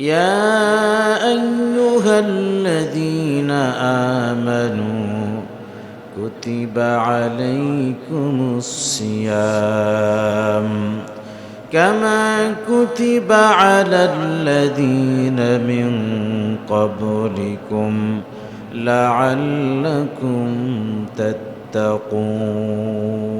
يا أيها الذين آمنوا كتب عليكم الصيام كما كتب على الذين من قبلكم لعلكم تتقون.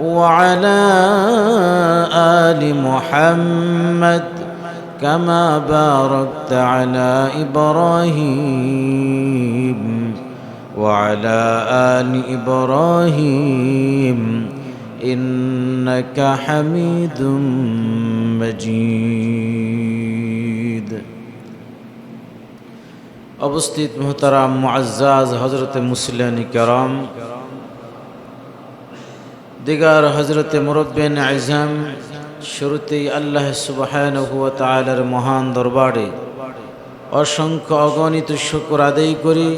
وعلى آل محمد كما باركت على إبراهيم وعلى آل إبراهيم إنك حميد مجيد. أبو ستيت محترم معزز حضرت مسلم كرام দিগার হজরতে মুরব্বেন আজম শুরুতেই আল্লাহ সুবাহানহু তালার মহান দরবারে অসংখ্য অগণিত শুকর আদায় করি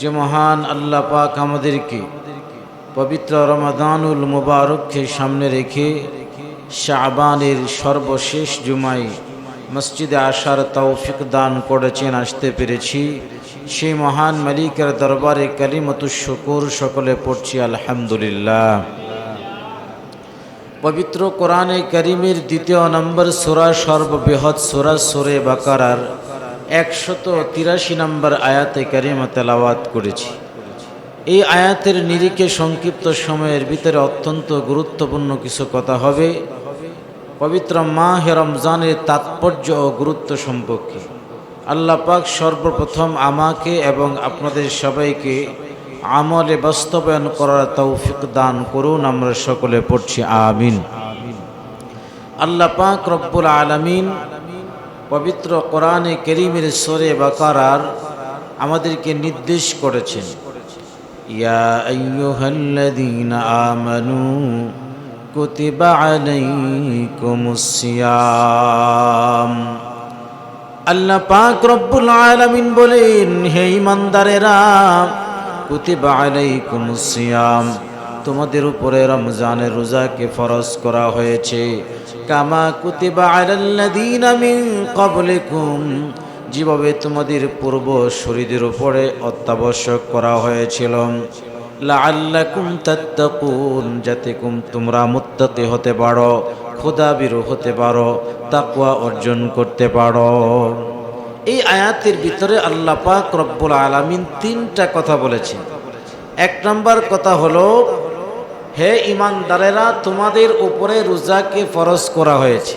যে মহান আল্লাহ পাক আমাদেরকে পবিত্র রমাদানুল মুবারককে সামনে রেখে শাহবানের সর্বশেষ জুমাই মসজিদে আসার তৌফিক দান করেছেন, আসতে পেরেছি। সেই মহান মালিকের দরবারে কালিমতু শুকুর সকলে পড়ছি, আলহামদুলিল্লাহ। পবিত্র কোরআনে করিমের দ্বিতীয় নম্বর সোরা সর্ববৃহৎ সোরা সোরে বাকারার একশত তিরাশি নম্বর আয়াতে কারিমা তেলাওয়াত করেছি। এই আয়াতের নিরিখে সংক্ষিপ্ত সময়ের ভিতরে অত্যন্ত গুরুত্বপূর্ণ কিছু কথা হবে। পবিত্র মাহ রমজানের তাৎপর্য ও গুরুত্ব সম্পর্কে। আল্লাহ পাক সর্বপ্রথম আমাকে এবং আপনাদের সবাইকে আমলে বাস্তবায়ন করার তৌফিক দান করুন, আমরা সকলে পড়ছি আমিন। আল্লাহ পাক রব্বুল আলমিন পবিত্র কোরআনে করিমের সরে বাকারার আমাদেরকে নির্দেশ করেছেন। ইয়া আমানু আল্লাহ পাক রব্বুল আলামিন বলেন, হে ইমানদারেরা কুতিবা আলাইকুমুস সিয়াম। তোমাদের উপরে রমজানের রোজাকে ফরজ করা হয়েছে। কামা কুতিবা আলাল্লাযীনা মিন ক্বাবলিকুম। যেভাবে তোমাদের পূর্ব শরীরের উপরে অত্যাবশ্যক করা হয়েছিল। লাআল্লাকুম তাত্তাকুন, যাতে তোমরা মুত্তাকি হতে পারো খোদাবিরু হতে পারো, তাকওয়া অর্জন করতে পারো। এই আয়াতের ভিতরে আল্লাহ পাক রব্বুল আলামিন তিনটা কথা বলেছেন। এক নম্বর কথা হলো, হে ইমানদারেরা, তোমাদের উপরে রোজাকে ফরজ করা হয়েছে।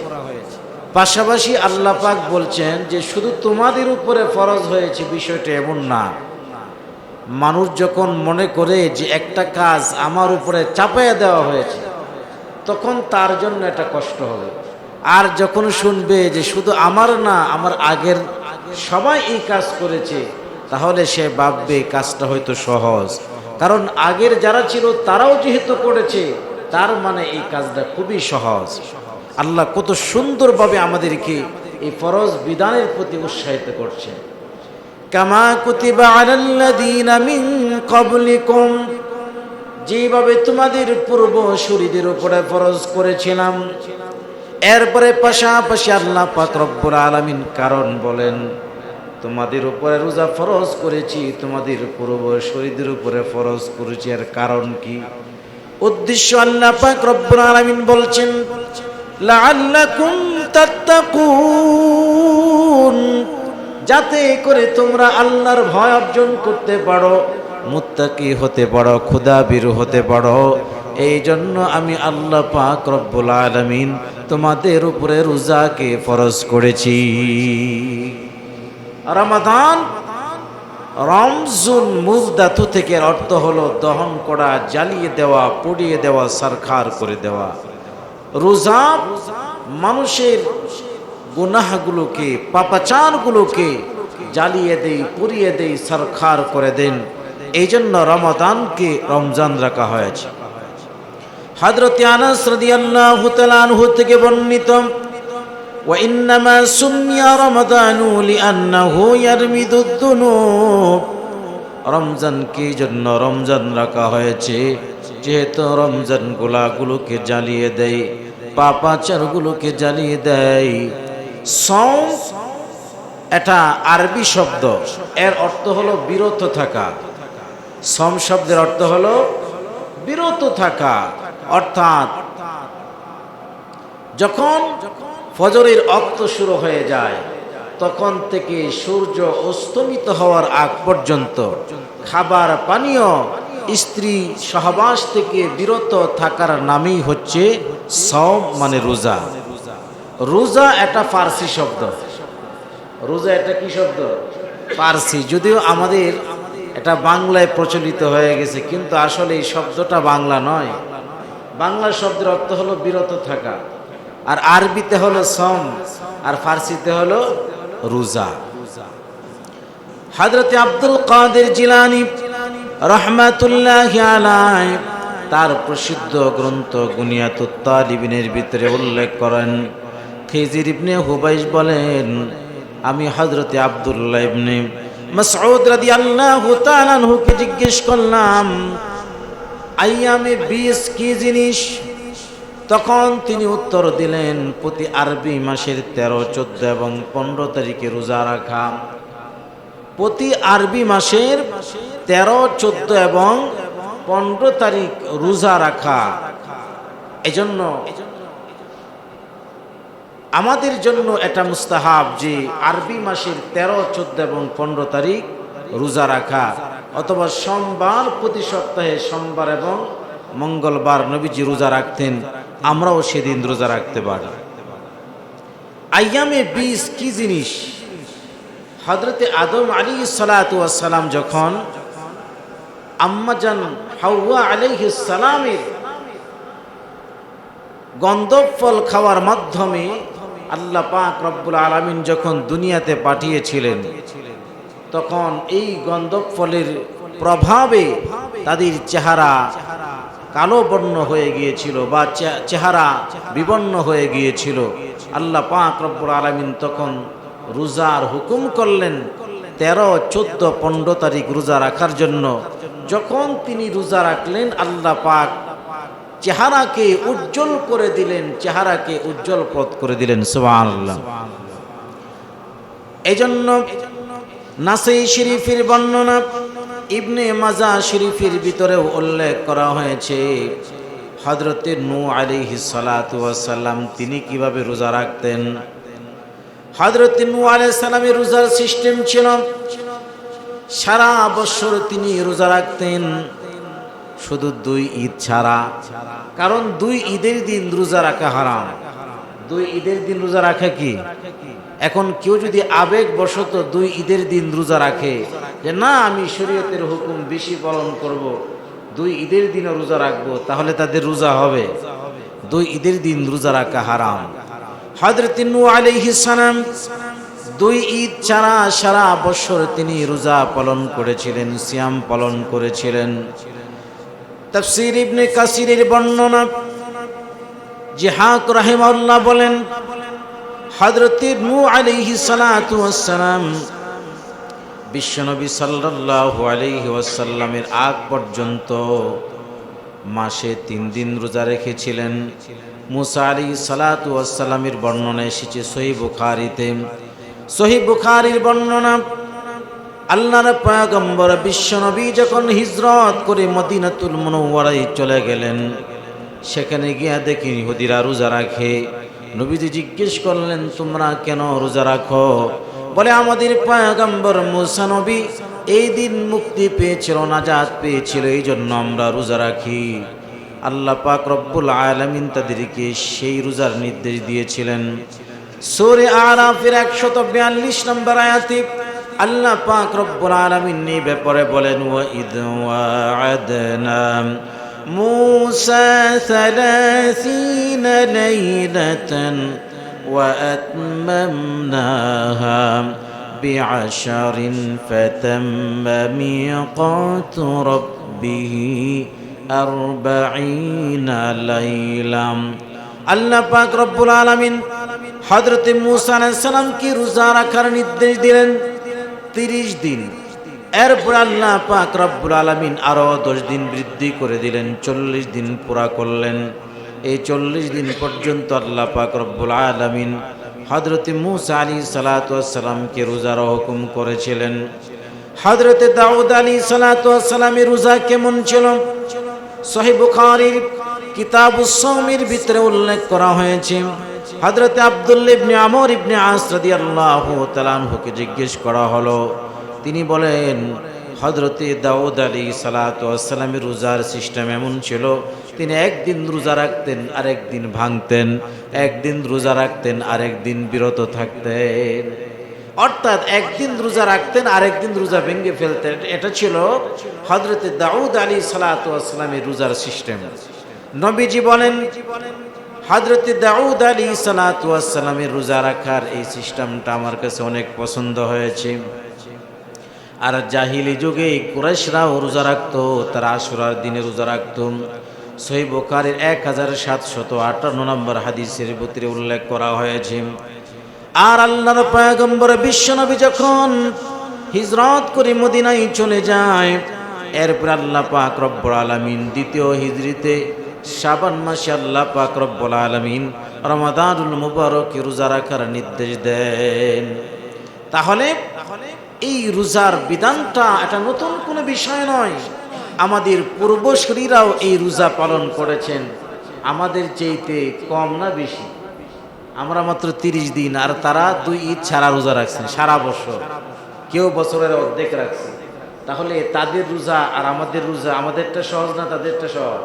পাশাপাশি আল্লাহ পাক বলছেন যে, শুধু তোমাদের উপরে ফরজ হয়েছে বিষয়টা এমন না। মানুষ যখন মনে করে যে, একটা কাজ আমার উপরে চাপাইয়া দেওয়া হয়েছে, তখন তার জন্য এটা কষ্ট হবে। আর যখন শুনবে যে, শুধু আমার না, আমার আগের সবাই এই কাজ করেছে, তাহলে সে ভাববে কাজটা হয়তো সহজ। কারণ আগের যারা ছিল, তারাও যেহেতু করেছে, তার মানে এই কাজটা খুবই সহজ। আল্লাহ কত সুন্দরভাবে আমাদেরকে এই ফরজ বিধানের প্রতি উৎসাহিত করছেন কামা কুতিবা আলাল্লাযীনা মিন ক্বাবলিকুম, যেভাবে তোমাদের পূর্ব শরীরের উপরে ফরজ করেছিলাম এরপরে পাশাপাশি আল্লাহ পাক রব্বুল আলামিন কারণ বলেন, তোমাদের উপরে রোজা ফরজ করেছি, তোমাদের পূর্ব শরীরের উপরে ফরজ করেছি। এর কারণ কি? উদ্দেশ্য আল্লাহ পাক রব্বুল আলামিন বলছেন, লাআল্লাকুম তাত্তাকুন, যাতে করে তোমরা আল্লাহর ভয় অর্জন করতে পারো, মুত্তাকি হতে পারো ক্ষুদাবীর হতে পারো এই জন্য আমি আল্লাহ পাক রব্বুল আলামিন তোমাদের উপরে রোজাকে ফরজ করেছি। রমাদান, রমজুন মূল ধাতু থেকে অর্থ হলো দহন করা, জ্বালিয়ে দেওয়া, পুড়িয়ে দেওয়া, সারখার করে দেওয়া। রোজা মানুষের গুনাহগুলোকে, পাপাচারগুলোকে জ্বালিয়ে দেই, পুড়িয়ে দেই, সারখার করে দেন। এই জন্য রমাদানকে রমজান রাখা হয়েছে। হজরত আনাস রাদিয়াল্লাহু তাআলা আনহু থেকে বর্ণিত وإنما سمي رمضان لأنه يرمد الذنوب রমজান কি জন্য রমজান রাখা হয়েছে যেহেতু রমজান গুলাগুলোকে জ্বালিয়ে দেয় পাপাচারগুলোকে জ্বালিয়ে দেয় সম এটা আরবি শব্দ এর অর্থ হলো বিরত থাকা সম শব্দের অর্থ হলো বিরত থাকা অর্থাৎ যখন ফজরের অক্ত শুরু হয়ে যায়, তখন থেকে সূর্য অস্তমিত হওয়ার আগ পর্যন্ত খাবার পানীয় স্ত্রী সহবাস থেকে বিরত থাকার নামই হচ্ছে সম মানে রোজা। রোজা একটা ফার্সি শব্দ। রোজা এটা কি শব্দ? পার্সি যদিও আমাদের এটা বাংলায় প্রচলিত হয়ে গেছে, কিন্তু আসলে এই শব্দটা বাংলা নয়। বাংলা শব্দের অর্থ হলো বিরত থাকা। আর আরবিতে হলো সম, আর ফার্সিতে হলো রোজা। হজরতে আব্দুল কাদের জিলানি রহমাতুল্লাহ আলাই তার প্রসিদ্ধ গ্রন্থ গুনিয়াতুত তালিবিনের ভিতরে উল্লেখ করেন। খেজির ইবনে হুবাইশ বলেন, আমি হজরতে আব্দুল্লাহ ইবনে মাসউদ রাদিয়াল্লাহু তাআলা আনহুকে জিজ্ঞেস করলাম আইয়ামে বিশ কি জিনিস? তখন তিনি উত্তর দিলেন, প্রতি আরবি মাসের তেরো, চোদ্দ এবং পনেরো তারিখে রোজা রাখা। প্রতি আরবি মাসের তেরো, চোদ্দ এবং পনেরো তারিখ রোজা রাখা। এজন্য আমাদের জন্য এটা মুস্তাহাব যে আরবি মাসের তেরো, চোদ্দ এবং পনেরো তারিখ রোজা রাখা। অথবা সোমবার প্রতি সপ্তাহে সোমবার এবং মঙ্গলবার নবীজি রোজা রাখতেন, আমরাও সেদিন রোজা রাখতে পারি। আয়ামে বিষ কি জিনিস? হজরতে আদম আলী সালাতাম যখন আম্মাজান হাওয়া আলাইসালামের গন্ধব ফল খাওয়ার মাধ্যমে আল্লাহ পাক রব্বুল আলমিন যখন দুনিয়াতে পাঠিয়েছিলেন তখন এই গন্ধব ফলের প্রভাবে তাদের চেহারা কালো বর্ণ হয়ে গিয়েছিল বা চেহারা বিবর্ণ হয়ে গিয়েছিল। আল্লাহ পাক রব্বুল আলমিন তখন রোজার হুকুম করলেন তেরো, চোদ্দ, পনেরো তারিখ রোজা রাখার জন্য। যখন তিনি রোজা রাখলেন, আল্লাহ পাক চেহারাকে উজ্জ্বল করে দিলেন, চেহারাকে উজ্জ্বল পথ করে দিলেন। সুবাহ এই জন্য নাসেই শরীফের বর্ণনা ইবনে মাজা শরীফের ভিতরেও উল্লেখ করা হয়েছে। হজরতে নু আলী সালাম তিনি কীভাবে রোজা রাখতেন? হজরত নু আলাইসালামের রোজার সিস্টেম ছিল, সারা বছর তিনি রোজা রাখতেন। শুধু দুই ঈদ ছাড়া, কারণ দুই ঈদের দিন রোজা রাখা হারাম। দুই ঈদের দিন রোজা রাখা কি? এখন কেউ যদি আবেগ বশত দুই ঈদের দিন রোজা রাখে, যে না, আমি শরীয়তের হুকুম বেশি পালন করব। দুই ঈদের দিনও রোজা রাখব, তাহলে তাদের রোজা হবে দুই ঈদের দিন রোজা রাখা হারাম হজরত আলাইহিসালাম দুই ঈদ ছাড়া সারা বছর তিনি রোজা পালন করেছিলেন, সিয়াম পালন করেছিলেন তফসির ইবনে কাসিরের বর্ণনা জিহাক রাহিমাল্লাহ বলেন হজরত নু আলিহি সালাম বিশ্বনবী সাল্লাল্লাহু আলাইহি ওয়াসাল্লামের আগ পর্যন্ত মাসে তিন দিন রোজা রেখেছিলেন। মুসা আলী সালাতু ওয়াসাল্লামের বর্ণনা এসেছে সহি বুখারিতে। সহি বুখারির বর্ণনা আল্লাহর পয়গম্বর বিশ্বনবী যখন হিজরত করে মদিনাতুল মনোয়ারাই চলে গেলেন, সেখানে গিয়া দেখি ইহুদিরা রোজা রাখে। নবীজি জিজ্ঞেস করলেন, তোমরা কেন রোজা রাখো? বলে, আমাদের পয়গম্বর মুসা নবী এই দিন মুক্তি পেয়েছিল, নাজাত পেয়েছিল এই জন্য আমরা রোজা রাখি। আল্লাহ পাক রব্বুল আলামিন তাদেরকে সেই রোজার নির্দেশ দিয়েছিলেন। সূরা আরাফের 142 নম্বর আয়াতে আল্লাহ পাক রব্বুল আলামিন ব্যাপারে বলেন, ওয়া ইদ ওয়া'আদনা موسى ثلاثين ليلة وأتممناها بعشر فتم ميقات ربه أربعين ليلة আল্লাহ পাক রব্বুল আলামিন হযরত মূসা আলাইহিস সালামকে রোজা রাখার নির্দেশ দিলেন 30 দিন এরপর আল্লাহ পাক রব্বুল আলামিন আরও 10 দিন বৃদ্ধি করে দিলেন 40 দিন পুরা করলেন। এই 40 দিন পর্যন্ত আল্লাহ পাক রব্বুল আলামিন হযরত মূসা আলাইহিস সালাতু ওয়াস সালামকে রোজার হুকুম করেছিলেন। হযরত দাউদ আলাইহিস সালাতু ওয়াস সালামের রোজা কেমন ছিল? সহিহ বুখারীর কিতাবুস সাওমের ভিতরে উল্লেখ করা হয়েছে, হযরত আব্দুল্লাহ ইবনে আমর ইবনে আস রাদিয়াল্লাহু তাআলা আনহুকে জিজ্ঞেস করা হলো তিনি বলেন হজরতে দাউদ আলী সালাতামের রোজার সিস্টেম এমন ছিল, তিনি একদিন রোজা রাখতেন, আরেকদিন ভাঙতেন, একদিন রোজা রাখতেন, আরেকদিন বিরত থাকতেন। অর্থাৎ একদিন রোজা রাখতেন, আরেকদিন রোজা ভেঙে ফেলতেন। এটা ছিল হজরতে দাউদ আলী সালাতামের রোজার সিস্টেম। নবীজি বলেন হজরতে দাউদ আলী সালাতামের রোজা রাখার এই সিস্টেমটা আমার কাছে অনেক পছন্দ হয়েছে। আর জাহিলি যুগে কুরাইশরাও রোজা রাখতো, তারা আশুরার দিনে রোজা রাখত। সই বোকারের এক হাজার সাতশত আটান্ন নম্বর হাদিসের ভিতরে উল্লেখ করা হয়েছে, আর আল্লাহর পয়গম্বর বিশ্বনবী যখন হিজরত করে মদিনায় চলে যায়, এরপর আল্লাহ পাক রব্বুল আলামিন দ্বিতীয় হিজরিতে শাবান মাসে আল্লাহ পাক রব্বুল আলামিন রমাদানুল মুবারক রোজা রাখার নির্দেশ দেন। তাহলে এই রোজার বিধানটা এটা নতুন কোনো বিষয় নয়। আমাদের পূর্বশরীরাও এই রোজা পালন করেছেন। আমাদের চেয়েতে কম না বেশি। আমরা মাত্র তিরিশ দিন আর তারা দুই ঈদ ছাড়া রোজা রাখছেন, সারা বছর। কেউ বছরের অর্ধেক রাখছে। তাহলে তাদের রোজা আর আমাদের রোজা, আমাদেরটা সহজ না তাদেরটা সহজ?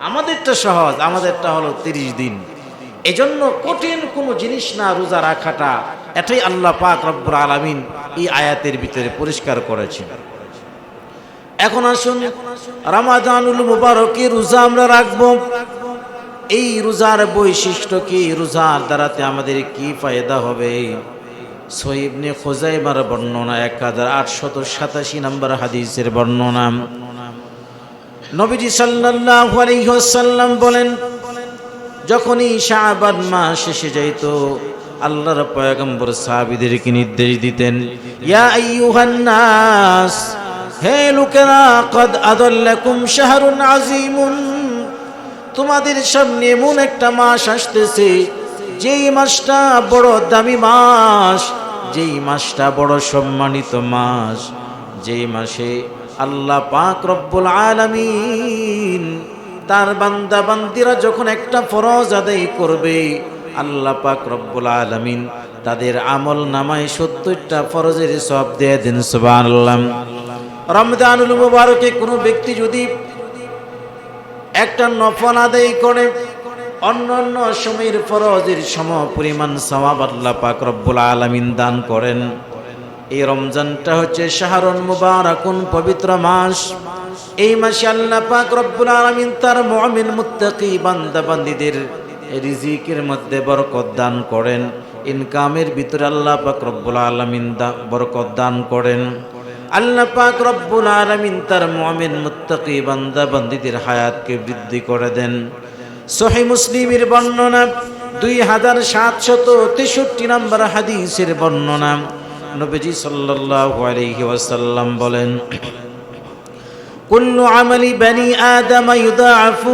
আমাদেরটা সহজ, আমাদেরটা হলো তিরিশ দিন। এজন্য কঠিন কোনো জিনিস না রোজা রাখাটা। এটাই আল্লাহ পাক রব্বুল আলামিন এই আয়াতের ভিতরে পরিষ্কার করেছেন। এখন আসুন রামাদানুল মুবারকে রোজা আমরা রাখব। এই রোজার বৈশিষ্ট্য কি? রোজার দ্বারাতে আমাদের কি ফায়দা হবে? সহিবনে খোজাইবার বর্ণনা এক হাজার আটশত সাতাশি নম্বর হাদিসের বর্ণনা। নবীজি সাল্লাল্লাহু আলাইহি ওয়াসাল্লাম বলেন, যখনই শাবান মাস শেষে যাইত আল্লাহর পয়গম্বর সাহাবীদেরকে নির্দেশ দিতেন, ইয়া হে লোকেরা, কদ আদাল্লাকুম শাহরুন আজিমুন তোমাদের সামনে এমন একটা মাস আসতেছে, যেই মাসটা বড় দামি মাস, যেই মাসটা বড় সম্মানিত মাস, যেই মাসে আল্লাহ পাক রব্বুল আলামিন তার বান্দা বান্দিরা যখন একটা ফরজ আদায় করবে আল্লাহ পাক রব্বুল আলামিন তাদের আমল নামায় সত্তরটা ফরজের সব দিয়ে দিন, সুবহানাল্লাহ। রমজানুল মুবারকে কোনো ব্যক্তি যদি একটা নফল আদায় করে, অন্য অন্য সময়ের ফরজের সম পরিমাণ সওয়াব আল্লাহ পাক রব্বুল আলামিন দান করেন। এই রমজানটা হচ্ছে শাহরুন মুবারাকুন পবিত্র মাস। এই মাসে আল্লাহ পাক রব্বুল আলামিন তার মুমিন, মুত্তাকি বান্দা বান্দীদের রিজিকের মধ্যে বরকত দান করেন। ইনকামের ভিতরে আল্লাহ পাক রব্বুল আলামিন বরকত দান করেন। আল্লাহ পাক রব্বুল আলামিন তার মুমিন, মুত্তাকি বান্দা বান্দীদের হায়াতকে বৃদ্ধি করে দেন। সহি মুসলিমের বর্ণনা, দুই হাজার সাতশত তেষট্টি নম্বর হাদিসের বর্ণনা। নবীজি সাল্লাল্লাহু আলাইহি ওয়াসাল্লাম বলেন, কুল্লু আমালি বানি আদম ইউদাআফু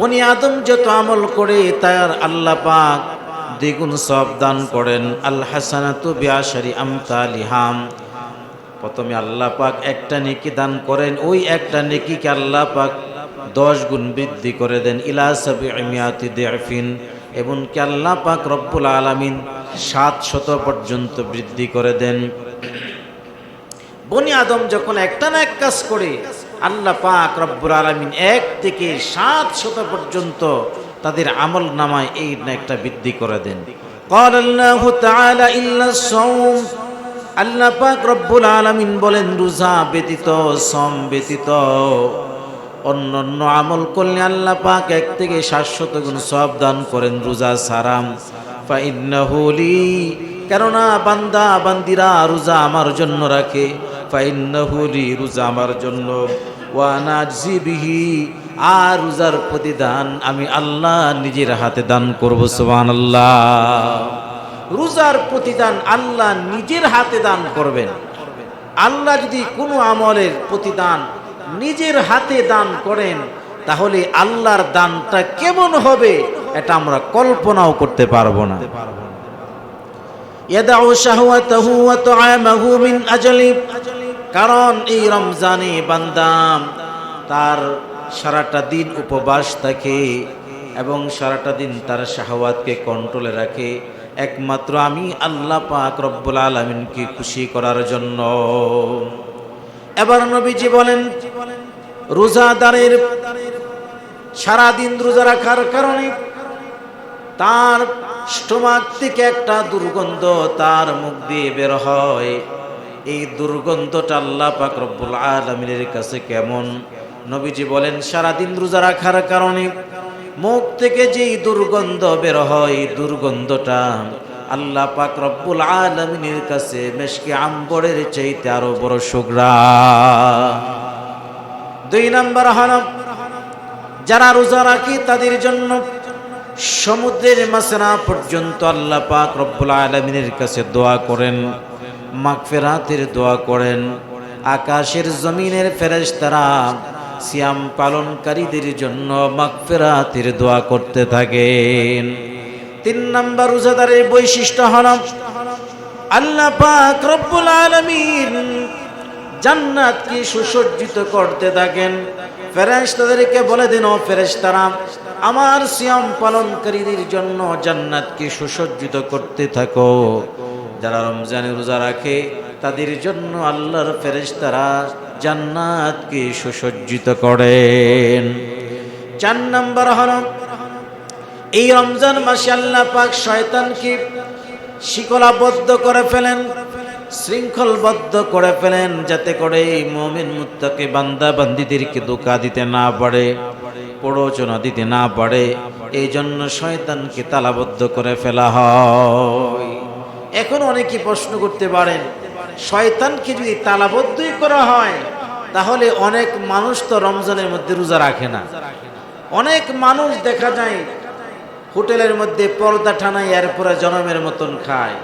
বনি আদম যত আমল করে, তার আল্লাহ পাক দ্বিগুণ সব দান করেন। আল হাসানাতু বিআশারি আমতালিহাম। প্রথমে আল্লাহ পাক একটা নেকি দান করেন, ওই একটা নেকিকে আল্লাহ পাক দশ গুণ বৃদ্ধি করে দেন। ইলা সাবিআমিয়াতি দিআফিন এবং কি আল্লাহ পাক রব্বুল আলামিন সাত শত পর্যন্ত বৃদ্ধি করে দেন। বনি আদম যখন একটা না এক কাজ করে আল্লাহ পাক রব্বুর আলমিন এক থেকে সাত শত পর্যন্ত তাদের আমল নামায় এই একটা বৃদ্ধি করে দেন। আল্লাহ পাক রব্বুল আলমিন বলেন, রোজা ব্যতীত সম ব্যতীত অন্য অন্য আমল করলে আল্লাহ পাক এক থেকে শাশ্বত গুণ সব দান করেন রোজা সারাম ফাইন্না হোলি কেননা বান্দা, বান্দিরা রোজা আমার জন্য রাখে। রোজা আমার জন্য। আর রোজার প্রতিদান আমি আল্লাহ নিজের হাতে দান করব আল্লাহ রোজার প্রতিদান আল্লাহ নিজের হাতে দান করবেন। আল্লাহ যদি কোনো আমলের প্রতিদান নিজের হাতে দান করেন, তাহলে আল্লাহর দানটা কেমন হবে এটা আমরা কল্পনাও করতে পারব না। শাহওয়াতাহু ওয়া তুআমাহু মিন আজলি কারণ এই রমজানে বান্দাম তার সারাটা দিন উপবাস থাকে এবং সারাটা দিন তার শাহওয়াতকে কন্ট্রোলে রাখে। একমাত্র আমি আল্লাহ পাক রব্বুল আলমিনকে খুশি করার জন্য। এবার নবীজি বলেন, রোজাদারের সারাদিন রোজা রাখার কারণে তার স্টোমাক থেকে একটা দুর্গন্ধ তার মুখ দিয়ে বের হয়। এই দুর্গন্ধটা আল্লাহ পাক রব্বুল আলমিনের কাছে কেমন? নবীজি বলেন, সারাদিন রোজা রাখার কারণে মুখ থেকে যেই দুর্গন্ধ বের হয় দুর্গন্ধটা আল্লাহ পাক রব্বুল আলমিনের কাছে মেশকে আম্বরের চাইতে আরও বড় সুগ্রা দুই নম্বর হল, যারা রোজা রাখি তাদের জন্য সমুদ্রের মাসনা পর্যন্ত আল্লাহ পাক রব্বুল আলমিনের কাছে দোয়া করেন। মাগফেরাতের দোয়া করেন। আকাশের জমিনের ফেরেশতারা সিয়াম পালনকারীদের জন্য মাগফেরাতের দোয়া করতে থাকেন। তিন নম্বর রোজাদারের বৈশিষ্ট্য হল আল্লাহ পাক রব্বুল আলামিন জান্নাতকে সুসজ্জিত করতে থাকেন। ফেরেশতাদেরকে বলে দিন, ও ফেরেশতারা, আমার সিয়াম পালনকারীদের জন্য জান্নাতকে সুসজ্জিত করতে থাকো। যারা রমজানে রোজা রাখে, তাদের জন্য আল্লাহর ফেরেশতারা জান্নাতকে সুসজ্জিত করেন। চার নম্বর হল, এই রমজান মাসে আল্লাহ পাক শয়তানকে শিকলাবদ্ধ করে ফেলেন, শৃঙ্খলবদ্ধ করে ফেলেন, যাতে করে এই মমিন মুত্তাকে বান্দা বান্দিদেরকে ধোকা দিতে না পারে, প্ররোচনা দিতে না পারে। এই জন্য শয়তানকে তালাবদ্ধ করে ফেলা হয়। এখন অনেকে প্রশ্ন করতে পারেন, শয়তানকে যদি তালাবদ্ধই করা হয়, তাহলে অনেক মানুষ তো রমজানের মধ্যে রোজা রাখে না। অনেক মানুষ দেখা যায় হোটেলের মধ্যে পর্দা ঠানায় এরপরে জনমের মতন খায়।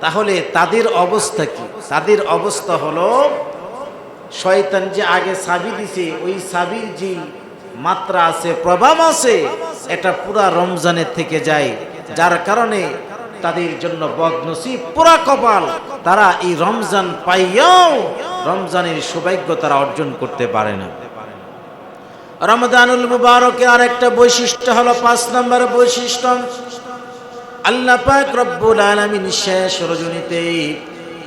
তাহলে তাদের অবস্থা কি? তাদের অবস্থা হলো, শয়তান যে আগে সাবি দিছে, ওই সাবির যে মাত্রা আছে, প্রভাব আছে, এটা পুরা রমজানের থেকে যায়। যার কারণে তাদের জন্য বদনসিব, পুরা কপাল। তারা এই রমজান পাইয়াও রমজানের সৌভাগ্য তারা অর্জন করতে পারে না। রমদানুল মুবারকে আর একটা বৈশিষ্ট্য হলো পাঁচ নম্বর বৈশিষ্ট্য। আল্লাহ পাক রব্বুল আলামিন শেষ রজনীতে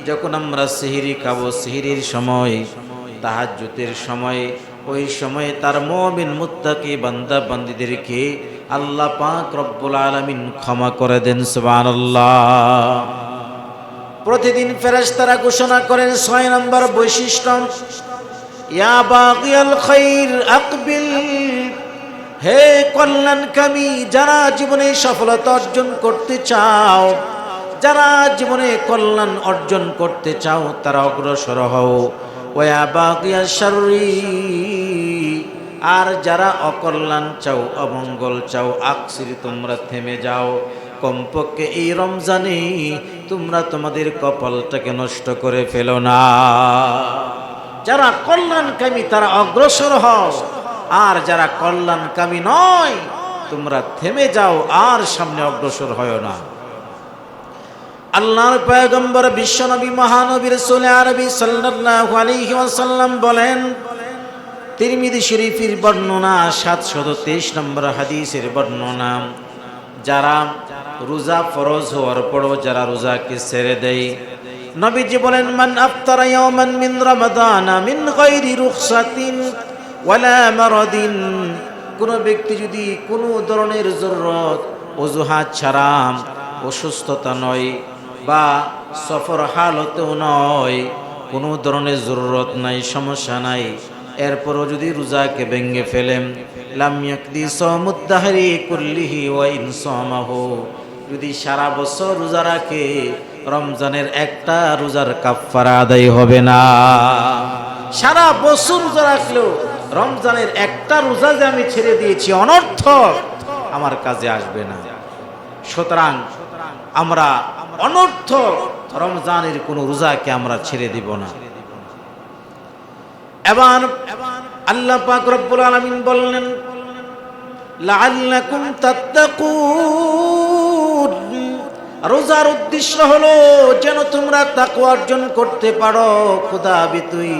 যখন আমরা সিহিরি খাব সিহিরির সময় তাহাজ্জুতের সময় ওই সময়ে তার মমিন মুত্তাকি বান্দা বান্দিদেরকে আল্লাহ পাক রব্বুল আলামিন ক্ষমা করে দেন, সুবহানাল্লাহ। প্রতিদিন ফেরেশতারা ঘোষণা করেন, ছয় নম্বর বৈশিষ্ট্য, ইয়া বাগিয়াল খাইর আকবিল, হে কল্যাণকামী যারা জীবনে সফলতা অর্জন করতে চাও, যারা জীবনে কল্যাণ অর্জন করতে চাও, তারা অগ্রসর হও। আর যারা অকল্যাণ চাও, অমঙ্গল চাও, আকসির তোমরা থেমে যাও। কমপক্ষে এই রমজানে তোমরা তোমাদের কপালটাকে নষ্ট করে ফেলো না। যারা কল্যাণকামী, তারা অগ্রসর হও। আর যারা কল্যাণকামী নয়, তোমরা থেমে যাও, আর সামনে অগ্রসর হয় না। আল্লাহর পয়গম্বর বিশ্বনবী মহানবীর সোলে আরবি সাল্লাল্লাহু আলাইহি ওয়াসাল্লাম বলেন, তিরমিজি শরীফের বর্ণনা সাতশত তেইশ নম্বর হাদিসের বর্ণনা। যারা রোজা ফরজ হওয়ার পরও যারা রোজাকে ছেড়ে দেয়, নবীজি বলেন, মান আফতারা ইয়াওমান মিন রমাদান মিন গায়রি রুখসাতিন ওয়ালা মারাদিন। কোন ব্যক্তি যদি কোনো ধরনের জরুরত, অজুহাত ছাড়া অসুস্থতা নয় বা সফর হালতেও নয়, কোনো ধরনের জরুরত নাই, সমস্যা নাই। এরপরও যদি রোজাকে ভেঙে ফেলেন, লাম ইয়াকদি সমুদ্দাহারি কুল্লিহি ওয়া ইনসামাহু যদি সারা বছর রোজা রাখে, রমজানের একটা রোজার কাফারা আদায় হবে না। সারা বছর রোজা রাখলেও রমজানের একটা রোজা যে আমি ছেড়ে দিয়েছি, অনর্থক আমার কাজে আসবে না। সুতরাং আমরা অনর্থক রমজানের কোন রোজাকে আমরা ছেড়ে দিব না। এবার আল্লাহ পাক রব্বুল আলামিন বললেন, লাআল্লাকুম তাত্তাকুন। রোজার উদ্দেশ্য হলো যেন তোমরা তাকওয়া অর্জন করতে পারো খোদা বিতুই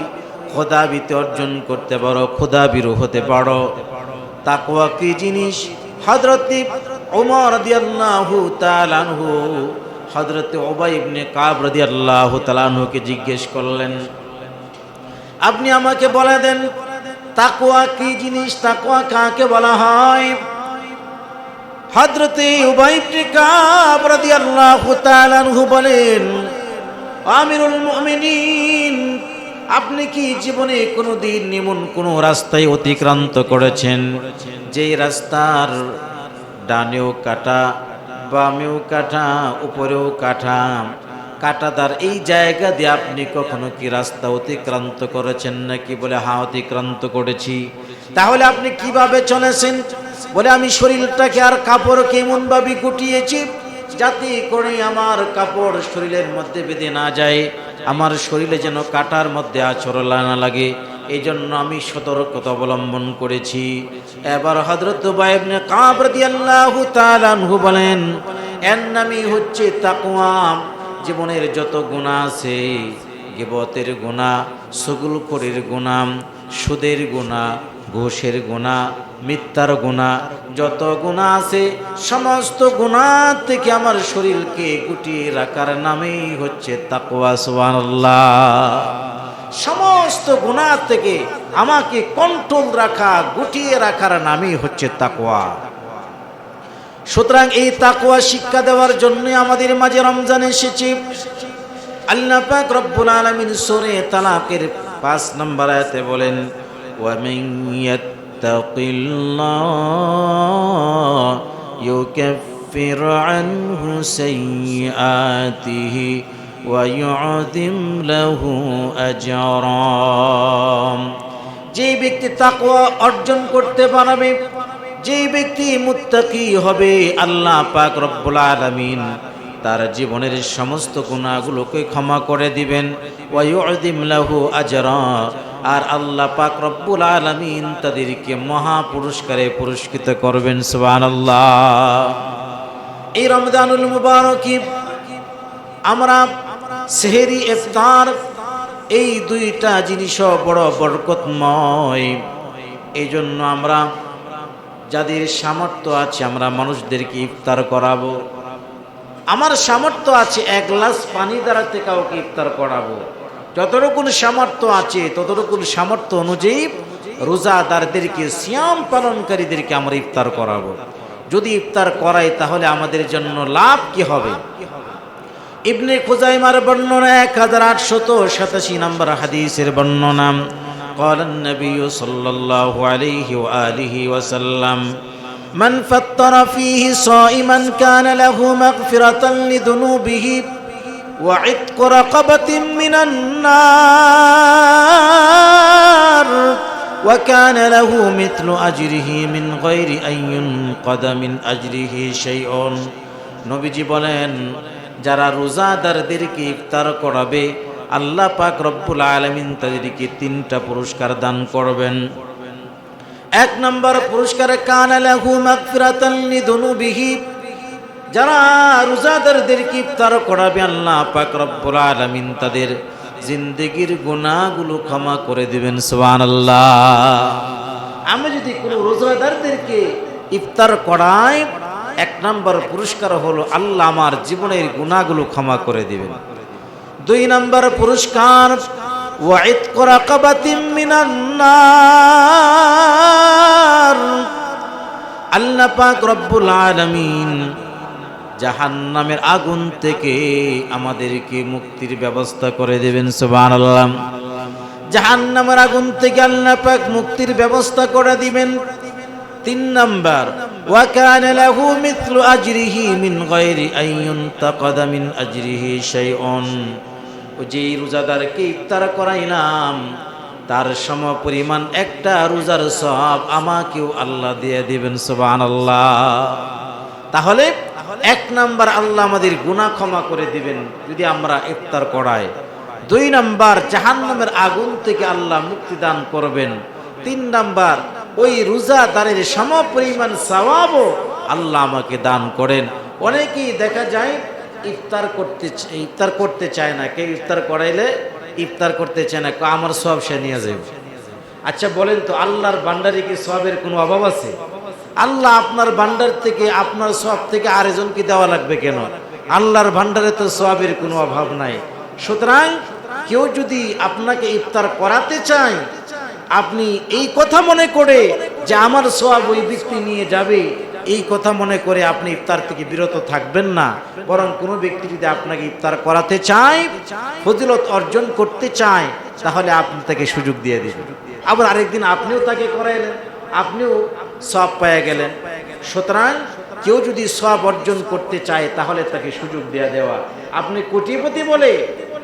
খোদা অর্জন করতে পারো খোদা বিরু হতে পারো। তাকওয়া কি জিনিস? হযরত ওমর রাদিয়াল্লাহু তাআলা আনহু হযরত ওবাই ইবনে কাব রাদিয়াল্লাহু তাআলা আনহুকে জিজ্ঞেস করলেন, আপনি আমাকে বলে দেন, তাকওয়া কি জিনিস? তাকওয়া কাকে বলা হয়? হযরতে উবাই কাব রাদিয়াল্লাহু তাআলা আনহু বলেন, আমিরুল মুমিনিন, আপনি কি জীবনে কোনো দিন এমন কোনো রাস্তায় অতিক্রান্ত করেছেন? যেই রাস্তার ডানেও কাটা বামেও কাটা উপরেও কাটা কাটাদার এই জায়গা দিয়ে আপনি কখনো কি রাস্তা অতিক্রান্ত করেছেন নাকি বলে হ্যাঁ অতিক্রান্ত করেছি তাহলে আপনি কীভাবে চলেছেন? বলে, আমি শরীরটাকে আর কাপড়কে এমনভাবে গুটিয়েছি যাতে করে আমার কাপড় শরীরের মধ্যে বেঁধে না যায়। আমার শরীরে যেন কাটার মধ্যে আচরণ না লাগে। এই জন্য আমি সতর্কতা অবলম্বন করেছি। এবার হজরত তালানহু বলেন, এর নামই হচ্ছে তাকুয়া জীবনের যত গুণা আছে, গেবতের গুণা সগুলখড়ের গুণা সুদের গুণা ঘোষের গুণা মিথ্যার গুণা যত গুণা আছে, সমস্ত গুণা থেকে আমার শরীরকে গুটিয়ে রাখার নামেই হচ্ছে তাকওয়া, সুবহানাল্লাহ। সমস্ত গুণা থেকে আমাকে কন্ট্রোল রাখা, গুটিয়ে রাখার নামই হচ্ছে তাকওয়া। সুতরাং এই তাকওয়া শিক্ষা দেওয়ার জন্য আমাদের মাঝে রমজান এসেছে। আল্লাহ পাক রব্বুল আলামিন সূরা তালাকের 5 নম্বর আয়াতে বলেন ওয়া মান ইয়াত্তাকিল্লাহ ইউকাফির আনহু সাইয়্যাতিহি ওয়া ইউযিম লাহু আজরা যে ব্যক্তি তাকওয়া অর্জন করতে পারবে যে ব্যক্তি মুত্তাকি হবে, আল্লাহ পাক রব্বুল আলামিন তার জীবনের সমস্ত গুণাগুলোকে ক্ষমা করে দিবেন। ওয়ায়ুদিম লাহু আজরা আর আল্লাহ পাক রব্বুল আলামিন তাদেরকে মহা পুরস্কারে পুরস্কৃত করবেন, সুবহানাল্লাহ। এই রমজানুল মুবারকি, আমরা সেহেরি ইফতার এই দুইটা জিনিসও বড় বরকতময়। এই জন্য আমরা যাদের সামর্থ্য আছে আমরা মানুষদেরকে ইফতার করাবো। আমার সামর্থ্য আছে এক গ্লাস পানি দ্বারাতে কাউকে ইফতার করাবো। যতটুকু সামর্থ্য আছে, ততটুকুন সামর্থ্য অনুযায়ী রোজাদারদেরকে, সিয়াম পালনকারীদেরকে আমরা ইফতার করাবো। যদি ইফতার করাই তাহলে আমাদের জন্য লাভ কি হবে? ইবনে খুজাইমার বর্ণনা এক হাজার আটশত সাতাশি নম্বর হাদিসের বর্ণনা قال النبي صلى الله عليه وآله وسلم من فطر فيه صائما كان له مغفرة لذنوبه وعتق رقبة من النار وكان له مثل أجره من غير أن ينقض من أجره شيء নবীজি বলেন যারা রোজাদারদেরকে ইফতার করাবে, আল্লাহ পাক রব্বুল আলমিন তাদেরকে তিনটা পুরস্কার দান করবেন। এক নম্বর পুরস্কারে কানালাহু মাগফিরাতান লিদুনুবিহি। যারা রোজাদারদেরকে ইফতার করাবে, আল্লাহ পাক রব্বুল আলামিন তাদের জিন্দেগির গুনাহগুলো ক্ষমা করে দিবেন, সুবহানাল্লাহ। আমি যদি কোনো রোজাদারদেরকে ইফতার করাই এক নম্বর পুরস্কার হলো আল্লাহ আমার জীবনের গুণাগুলো ক্ষমা করে দিবেন। দুই নম্বর পুরস্কার ওয়াইদ করা কাবাতিম মিনান্নার আল্লাহ পাক রব্বুল আলামিন জাহান্নামের আগুন থেকে আমাদেরকে মুক্তির ব্যবস্থা করে দেবেন, সুবহানাল্লাহ। জাহান্নামের আগুন থেকে আল্লাহ পাক মুক্তির ব্যবস্থা করে দিবেন। তিন নাম্বার লাহু মিথলু আজরিহি মিন গায়রি আন ইউনতাকাদা মিন আজরিহি শাইউন ও যেই রোজাদারকে ইফতার করাইলাম, তার সম পরিমাণ একটা রোজার সব আমাকেও আল্লাহ দিয়ে দিবেন, সুবহানাল্লাহ। তাহলে এক নাম্বার আল্লাহ আমাদের গুনাহ ক্ষমা করে দিবেন, যদি আমরা ইফতার করাই। দুই নাম্বার জাহান্নামের আগুন থেকে আল্লাহ মুক্তি দান করবেন। তিন নাম্বার ওই রোজাদারের সম পরিমাণ সওয়াবও আল্লাহ আমাকে দান করেন। অনেকেই দেখা যায় ইফতার করতে ইফতার করতে চায় না, কেউ ইফতার করাইলে ইফতার করতে চায় না আমার সব সে নিয়ে যাবে আচ্ছা বলেন তো, আল্লাহর ভান্ডারে কি সবের কোনো অভাব আছে? আল্লাহ আপনার ভান্ডার থেকে, আপনার সব থেকে আরেকজনকে দেওয়া লাগবে কেন? আল্লাহর ভান্ডারে তো সবের কোনো অভাব নাই। সুতরাং কেউ যদি আপনাকে ইফতার করাতে চায় আপনি এই কথা মনে করে যে আমার সব ওই ব্যক্তি নিয়ে যাবে, এই কথা মনে করে আপনি ইফতার থেকে বিরত থাকবেন না। বরং কোনো ব্যক্তি যদি আপনাকে ইফতার করাতে চায়, ফজিলত অর্জন করতে চায়, তাহলে আপনি তাকে সুযোগ দিয়ে দিবেন আবার আরেকদিন আপনিও তাকে করাইলেন, আপনিও সব পেয়ে গেলেন। সুতরাং কেউ যদি সব অর্জন করতে চায়, তাহলে তাকে সুযোগ দেওয়া দেওয়া। আপনি কোটিপতি বলে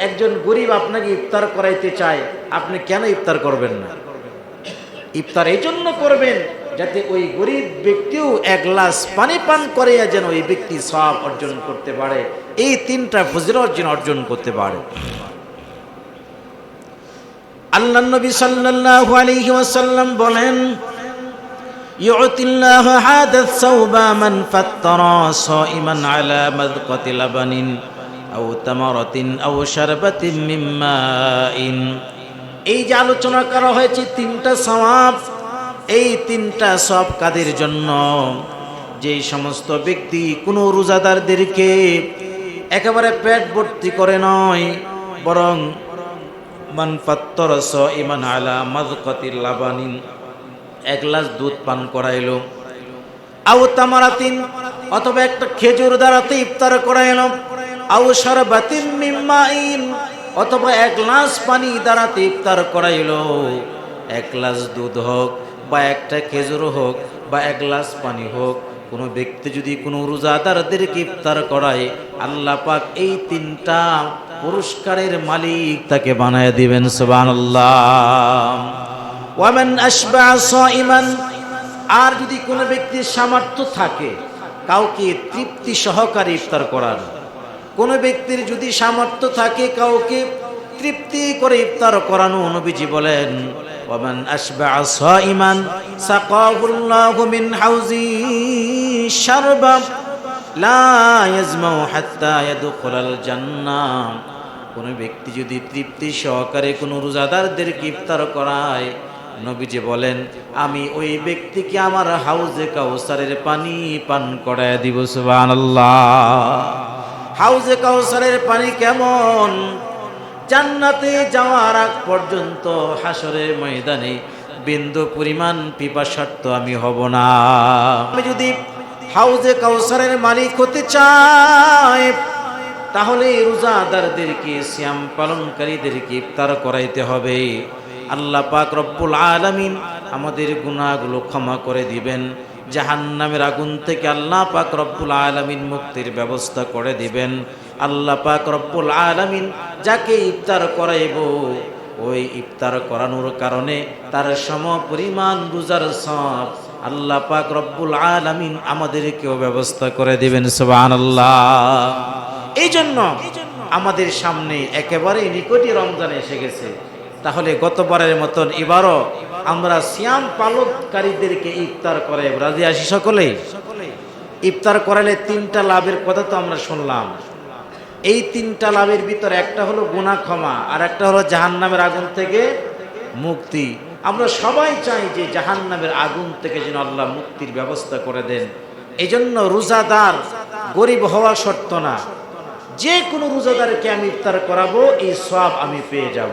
একজন গরিব আপনাকে ইফতার করাইতে চায়, আপনি কেন ইফতার করবেন না? ইফতার এই জন্য করবেন যাতে ওই গরিব ব্যক্তিও এক গ্লাস পানি পান করে যেন ওই ব্যক্তি সব অর্জন করতে পারে। এই তিনটা ফজর অর্জন অর্জন করতে পারে। আল্লাহ নবী সাল্লাল্লাহু আলাইহি ওয়াসাল্লাম বলেন, ইউতিল্লাহ হাদাত সাওবা মান ফাত্তারা সাইমান আলা মাযকাতি লাবানিন আও তামারাতিন আও শারবাতিন মিম্মাইন এই যে আলোচনা করা হয়েছে, তিনটা সওয়াব এই তিনটা সব কাদের জন্য? যেই সমস্ত ব্যক্তি কোনো রোজাদারদেরকে একেবারে পেট ভর্তি করে নয়, বরং মান ফাত্তর ইমান আলা মাযকাতিল লাবানিন, এক গ্লাস দুধ পান করাইল। আও তামারাতিন, অথবা একটা খেজুর দ্বারাতে ইফতার করাইল। আও শরবাতিন মিম্মাইন অথবা এক গ্লাস পানি দ্বারাতে ইফতার করাইল। এক গ্লাস দুধ হোক বা একটা খেজুর হোক বা এক গ্লাস পানি হোক, কোনো ব্যক্তি যদি কোনো রোজাদারদেরকে ইফতার করায়, আল্লাহ পাক এই তিনটা পুরস্কারের মালিক তাকে বানায় দিবেন, সুবহানাল্লাহ। ওয়ামান আশবা সাইমান, আর যদি কোনো ব্যক্তির সামর্থ্য থাকে, কাউকে তৃপ্তি সহকারে ইফতার করার। কোনো ব্যক্তির যদি সামর্থ্য থাকে কাউকে তৃপ্তি করে ইফতার করানো, নবীজি বলেন ওয়ামান আশবা সাইমান সাকাহুল্লাহু মিন হাউজি শারবা লা ইয়াজমাউ হাত্তা ইয়াদখুলাল জান্নাহ কোনো ব্যক্তি যদি তৃপ্তি সহকারে কোনো রোজাদারদেরকে ইফতার করায়, নবীজি বলেন, আমি ওই ব্যক্তিকে আমার হাউজে কাউসারের পানি পান করায় দিব, সুবহানাল্লাহ। হাউজে কাউসারের পানি কেমন? জান্নাতে যাওয়ার আগ পর্যন্ত হাসরের ময়দানে বিন্দু পরিমাণ পিপাসার্থ আমি হব না। আমি যদি হাউজে কাউসারের মালিক হতে চাই, তাহলে রোজাদারদেরকে শ্যাম পালনকারীদেরকে ইফতার করাইতে হবে। আল্লাহ পাক রব্বুল আলামিন আমাদের গুনাহগুলো ক্ষমা করে দিবেন। জাহান্নামের আগুন থেকে আল্লাহ পাক রব্বুল আলামিন মুক্তির ব্যবস্থা করে দিবেন। আল্লাহ পাক রব্বুল আলামিন যাকে ইফতার করাইব, ওই ইফতার করানোর কারণে তার সম পরিমাণ রোজার সব আল্লাহ পাক রব্বুল আলামিন আমাদেরকেও ব্যবস্থা করে দিবেন, সুবহানাল্লাহ। এই জন্য আমাদের সামনে একেবারে নিকটই রমজান এসে গেছে। তাহলে গতবারের মতন এবারও আমরা সিয়াম পালনকারীদেরকে ইফতার করে রাজি আসি সকলে? ইফতার করালে তিনটা লাভের কথা তো আমরা শুনলাম। এই তিনটা লাভের ভিতর একটা হলো গুনাহ ক্ষমা আর একটা হলো জাহান্নামের আগুন থেকে মুক্তি। আমরা সবাই চাই যে জাহান্নামের আগুন থেকে যেন আল্লাহ মুক্তির ব্যবস্থা করে দেন। এই জন্য রোজাদার গরিব হওয়া শর্ত না। যে কোনো রোজাদারকে আমি ইফতার করাবো, এই সব আমি পেয়ে যাব।